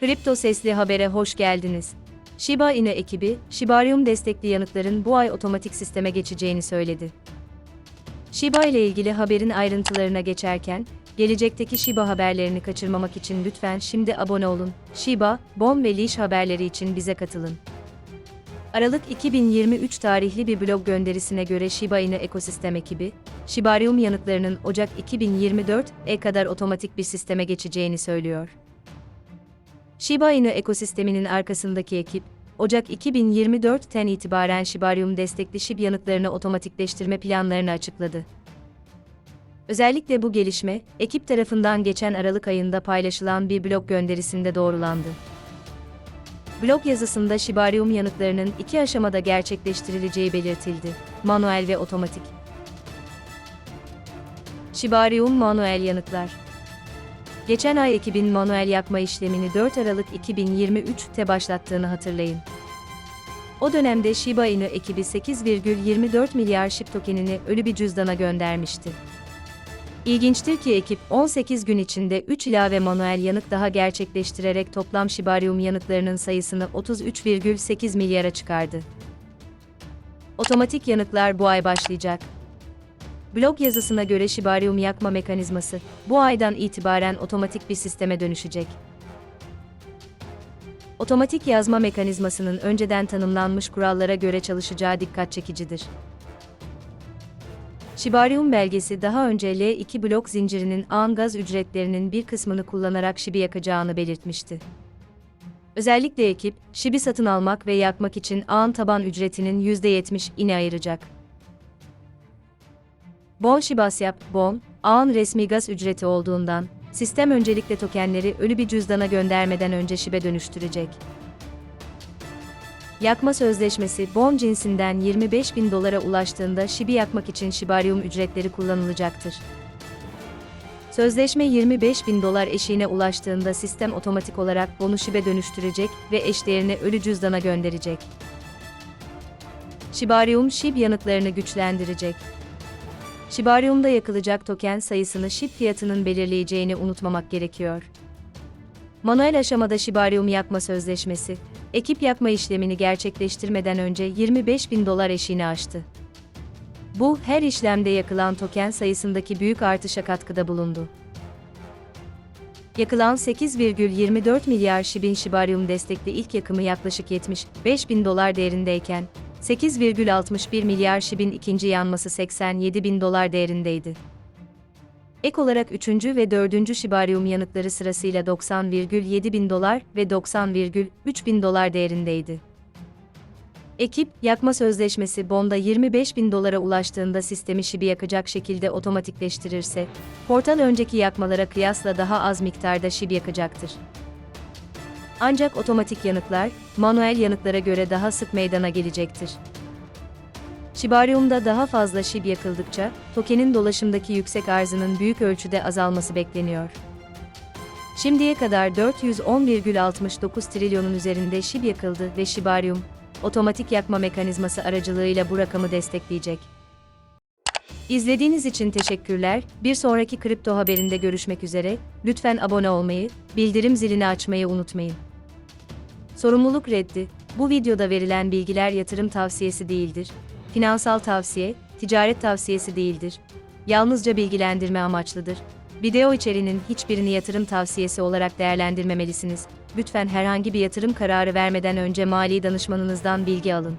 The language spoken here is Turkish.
Kripto Sesli Haber'e hoş geldiniz. Shiba Inu ekibi, Shibarium destekli yanıtların bu ay otomatik sisteme geçeceğini söyledi. Shiba ile ilgili haberin ayrıntılarına geçerken, gelecekteki Shiba haberlerini kaçırmamak için lütfen şimdi abone olun. Shiba, Bon ve Leash haberleri için bize katılın. Aralık 2023 tarihli bir blog gönderisine göre Shiba Inu ekosistem ekibi, Shibarium yanıtlarının Ocak 2024'e kadar otomatik bir sisteme geçeceğini söylüyor. Shiba Inu ekosisteminin arkasındaki ekip, Ocak 2024'ten itibaren Shibarium destekli SHIB yanıtlarını otomatikleştirme planlarını açıkladı. Özellikle bu gelişme, ekip tarafından geçen Aralık ayında paylaşılan bir blog gönderisinde doğrulandı. Blog yazısında Shibarium yanıtlarının iki aşamada gerçekleştirileceği belirtildi, manuel ve otomatik. Shibarium manuel yanıtlar Geçen ay ekibin manuel yakma işlemini 4 Aralık 2023'te başlattığını hatırlayın. O dönemde Shiba Inu ekibi 8,24 milyar SHIB tokenini ölü bir cüzdana göndermişti. İlginçtir ki ekip 18 gün içinde 3 ilave manuel yanıt daha gerçekleştirerek toplam Shibarium yanıtlarının sayısını 33,8 milyara çıkardı. Otomatik yanıtlar bu ay başlayacak. Blog yazısına göre Shibarium yakma mekanizması, bu aydan itibaren otomatik bir sisteme dönüşecek. Otomatik yazma mekanizmasının önceden tanımlanmış kurallara göre çalışacağı dikkat çekicidir. Shibarium belgesi daha önce L2 blok zincirinin ağın gaz ücretlerinin bir kısmını kullanarak Shibi yakacağını belirtmişti. Özellikle ekip, Shibi satın almak ve yakmak için ağın taban ücretinin %70'ini ayıracak. Bon Shibasyap, Bon, ağın resmi gaz ücreti olduğundan, sistem öncelikle tokenleri ölü bir cüzdana göndermeden önce şibe dönüştürecek. Yakma sözleşmesi Bon cinsinden 25 bin dolara ulaştığında şibi yakmak için şibarium ücretleri kullanılacaktır. Sözleşme 25 bin dolar eşiğine ulaştığında sistem otomatik olarak Bon'u şibe dönüştürecek ve eşdeğerini ölü cüzdana gönderecek. Shibarium SHIB yanıtlarını güçlendirecek. Shibarium'da yakılacak token sayısını SHIB fiyatının belirleyeceğini unutmamak gerekiyor. Manuel aşamada Shibarium yakma sözleşmesi, ekip yakma işlemini gerçekleştirmeden önce 25 bin dolar eşiğini aştı. Bu, her işlemde yakılan token sayısındaki büyük artışa katkıda bulundu. Yakılan 8,24 milyar Shibin Shibarium destekli ilk yakımı yaklaşık 75 bin dolar değerindeyken, 8,61 milyar Shibin ikinci yanması 87 bin dolar değerindeydi. Ek olarak 3. ve 4. Shibarium yanıtları sırasıyla 90,7 bin dolar ve 90,3 bin dolar değerindeydi. Ekip, yakma sözleşmesi bonda 25 bin dolara ulaştığında sistemi şibi yakacak şekilde otomatikleştirirse, portal önceki yakmalara kıyasla daha az miktarda şibi yakacaktır. Ancak otomatik yanıtlar, manuel yanıtlara göre daha sık meydana gelecektir. Shibarium'da daha fazla SHIB yakıldıkça, tokenin dolaşımdaki yüksek arzının büyük ölçüde azalması bekleniyor. Şimdiye kadar 411,69 trilyonun üzerinde SHIB yakıldı ve Shibarium, otomatik yakma mekanizması aracılığıyla bu rakamı destekleyecek. İzlediğiniz için teşekkürler. Bir sonraki kripto haberinde görüşmek üzere. Lütfen abone olmayı, bildirim zilini açmayı unutmayın. Sorumluluk reddi. Bu videoda verilen bilgiler yatırım tavsiyesi değildir. Finansal tavsiye, ticaret tavsiyesi değildir. Yalnızca bilgilendirme amaçlıdır. Video içeriğinin hiçbirini yatırım tavsiyesi olarak değerlendirmemelisiniz. Lütfen herhangi bir yatırım kararı vermeden önce mali danışmanınızdan bilgi alın.